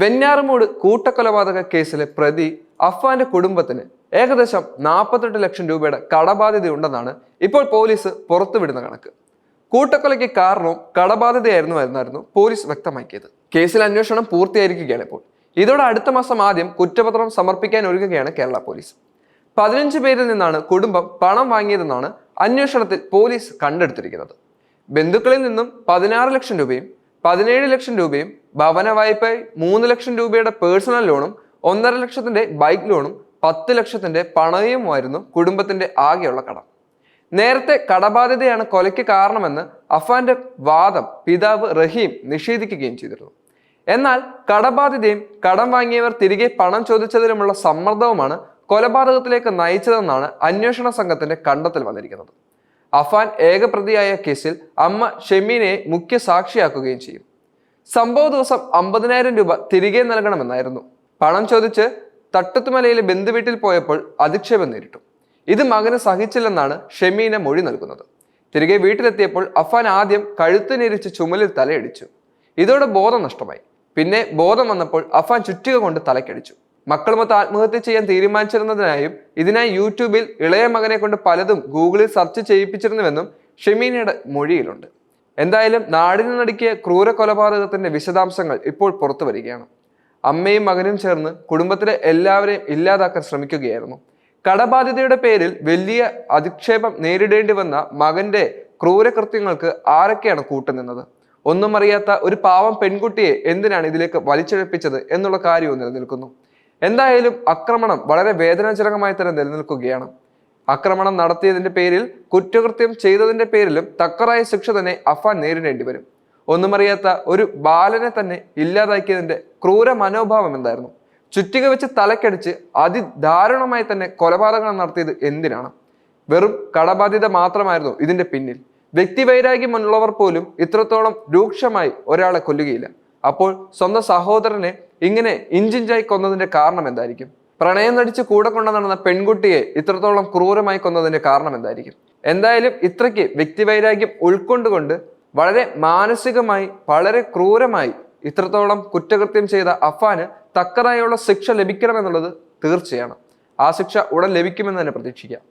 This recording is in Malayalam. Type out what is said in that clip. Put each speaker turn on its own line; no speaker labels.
വെഞ്ഞാറമൂട് കൂട്ടക്കൊലപാതക കേസിലെ പ്രതി അഫ്വാന്റെ കുടുംബത്തിന് ഏകദേശം നാൽപ്പത്തെട്ട് ലക്ഷം രൂപയുടെ കടബാധ്യതയുണ്ടെന്നാണ് ഇപ്പോൾ പോലീസ് പുറത്തുവിടുന്ന കണക്ക്. കൂട്ടക്കൊലയ്ക്ക് കാരണവും കടബാധ്യതയായിരുന്നു എന്നായിരുന്നു പോലീസ് വ്യക്തമാക്കിയത്. കേസിൽ അന്വേഷണം പൂർത്തിയായിരിക്കുകയാണ് ഇപ്പോൾ. ഇതോടെ അടുത്ത മാസം ആദ്യം കുറ്റപത്രം സമർപ്പിക്കാൻ ഒരുങ്ങുകയാണ് കേരള പോലീസ്. പതിനഞ്ച് പേരിൽ നിന്നാണ് കുടുംബം പണം വാങ്ങിയതെന്നാണ് അന്വേഷണത്തിൽ പോലീസ് കണ്ടെടുത്തിരിക്കുന്നത്. ബന്ധുക്കളിൽ നിന്നും പതിനാറ് ലക്ഷം രൂപയും പതിനേഴ് ലക്ഷം രൂപയും ഭവന വായ്പയായി മൂന്ന് ലക്ഷം രൂപയുടെ പേഴ്സണൽ ലോണും ഒന്നര ലക്ഷത്തിന്റെ ബൈക്ക് ലോണും പത്ത് ലക്ഷത്തിന്റെ പണയുമായിരുന്നു കുടുംബത്തിന്റെ ആകെയുള്ള കടം. നേരത്തെ കടബാധ്യതയാണ് കൊലയ്ക്ക് കാരണമെന്ന് അഫാന്റെ വാദം പിതാവ് റഹീം നിഷേധിക്കുകയും ചെയ്തിരുന്നു. എന്നാൽ കടബാധ്യതയും കടം വാങ്ങിയവർ തിരികെ പണം ചോദിച്ചതിലുമുള്ള സമ്മർദ്ദവുമാണ് കൊലപാതകത്തിലേക്ക് നയിച്ചതെന്നാണ് അന്വേഷണ സംഘത്തിന്റെ കണ്ടെത്തൽ വന്നിരിക്കുന്നത്. അഫാൻ ഏകപ്രതിയായ കേസിൽ അമ്മ ഷെമീനെ മുഖ്യ സാക്ഷിയാക്കുകയും ചെയ്യും. സംഭവ ദിവസം അമ്പതിനായിരം രൂപ തിരികെ നൽകണമെന്നായിരുന്നു. പണം ചോദിച്ച് തട്ടത്തുമലയിലെ ബന്ധുവീട്ടിൽ പോയപ്പോൾ അധിക്ഷേപം നേരിട്ടു. ഇത് മകന് സഹിച്ചില്ലെന്നാണ് ഷെമീന മൊഴി നൽകുന്നത്. തിരികെ വീട്ടിലെത്തിയപ്പോൾ അഫാൻ ആദ്യം കഴുത്തിനിരിച്ച് ചുമലിൽ തലയടിച്ചു. ഇതോടെ ബോധം നഷ്ടമായി. പിന്നെ ബോധം വന്നപ്പോൾ അഫാൻ ചുറ്റിക കൊണ്ട് തലക്കടിച്ചു. മക്കളുമൊത്ത് ആത്മഹത്യ ചെയ്യാൻ തീരുമാനിച്ചിരുന്നതിനായും ഇതിനായി യൂട്യൂബിൽ ഇളയ മകനെ കൊണ്ട് പലതും ഗൂഗിളിൽ സെർച്ച് ചെയ്യിപ്പിച്ചിരുന്നുവെന്നും ഷെമീനയുടെ മൊഴിയിലുണ്ട്. എന്തായാലും നാടിന് നടുക്കിയ ക്രൂര കൊലപാതകത്തിന്റെ വിശദാംശങ്ങൾ ഇപ്പോൾ പുറത്തു വരികയാണ്. അമ്മയും മകനും ചേർന്ന് കുടുംബത്തിലെ എല്ലാവരെയും ഇല്ലാതാക്കാൻ ശ്രമിക്കുകയായിരുന്നു. കടബാധ്യതയുടെ പേരിൽ വലിയ അധിക്ഷേപം നേരിടേണ്ടി വന്ന മകന്റെ ക്രൂരകൃത്യങ്ങൾക്ക് ആരൊക്കെയാണ് കൂട്ടുനിന്നത്? ഒന്നും അറിയാത്ത ഒരു പാവം പെൺകുട്ടിയെ എന്തിനാണ് ഇതിലേക്ക് വലിച്ചിഴപ്പിച്ചത് എന്നുള്ള കാര്യവും നിലനിൽക്കുന്നു. എന്തായാലും ആക്രമണം വളരെ വേദനാജനകമായി തന്നെ നിലനിൽക്കുകയാണ്. ആക്രമണം നടത്തിയതിന്റെ പേരിൽ കുറ്റകൃത്യം ചെയ്തതിന്റെ പേരിലും തക്കറായ ശിക്ഷ തന്നെ അഫാൻ നേരിടേണ്ടി വരും. ഒന്നുമറിയാത്ത ഒരു ബാലനെ തന്നെ ഇല്ലാതാക്കിയതിന്റെ ക്രൂര മനോഭാവം എന്തായിരുന്നു? ചുറ്റിക വെച്ച് തലക്കടിച്ച് അതിദാരുണമായി തന്നെ കൊലപാതകം നടത്തിയത് എന്തിനാണ്? വെറും കടബാധ്യത മാത്രമായിരുന്നു ഇതിന്റെ പിന്നിൽ. വ്യക്തിവൈരാഗ്യമുള്ളവർ പോലും ഇത്രത്തോളം രൂക്ഷമായി ഒരാളെ കൊല്ലുകയില്ല. അപ്പോൾ സ്വന്തം സഹോദരനെ ഇങ്ങനെ ഇഞ്ചിഞ്ചായി കൊന്നതിന്റെ കാരണം എന്തായിരിക്കും? പ്രണയം നടിച്ച് കൂടെ കൊണ്ടു നടന്ന പെൺകുട്ടിയെ ഇത്രത്തോളം ക്രൂരമായി കൊന്നതിന്റെ കാരണം എന്തായിരിക്കും? എന്തായാലും ഇത്രയ്ക്ക് വ്യക്തിവൈരാഗ്യം ഉൾക്കൊണ്ടുകൊണ്ട് വളരെ മാനസികമായി വളരെ ക്രൂരമായി ഇത്രത്തോളം കുറ്റകൃത്യം ചെയ്ത അഫാന് തക്കതായുള്ള ശിക്ഷ ലഭിക്കണമെന്നുള്ളത് തീർച്ചയാണ്. ആ ശിക്ഷ ഉടൻ ലഭിക്കുമെന്ന് തന്നെ പ്രതീക്ഷിക്കാം.